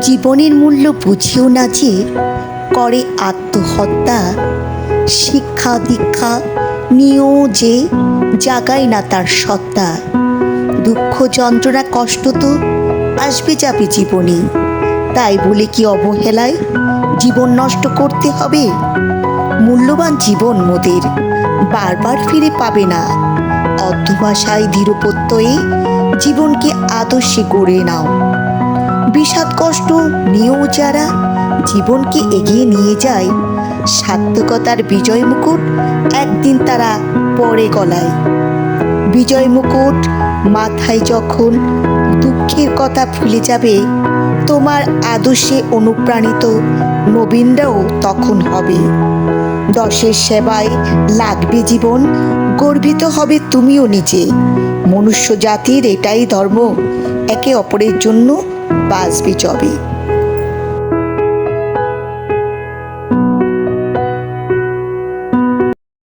জীবনের মূল্য বুঝিও না যে করে আত্মহত্যা, শিক্ষা দীক্ষা নিয়েও যে জাগায় না তার সত্তা। দুঃখ যন্ত্রণা কষ্ট তো আসবে যাবে জীবনে। তাই বলে কি অবহেলায় জীবন নষ্ট করতে হবে? মূল্যবান জীবন মোদের বারবার ফিরে পাবে না। অধ্যবাসায় দৃঢ়প্রত্যয়ে জীবনকে আদর্শে গড়ে নাও। বিষাদ কষ্ট নিয়েও যারা জীবনকে এগিয়ে নিয়ে যায়, সার্থকতার বিজয় মুকুট একদিন তারা পরে গলায়। বিজয় মুকুট মাথায় যখন দুঃখের কথা ভুলে যাবে, তোমার আদর্শে অনুপ্রাণিত নবীনরাও তখন হবে। দশের সেবায় লাগবে জীবন, গর্বিত হবে তুমিও নিজে। মনুষ্য জাতির এটাই ধর্ম। একে অপরের জন্য বাঁচবে চবে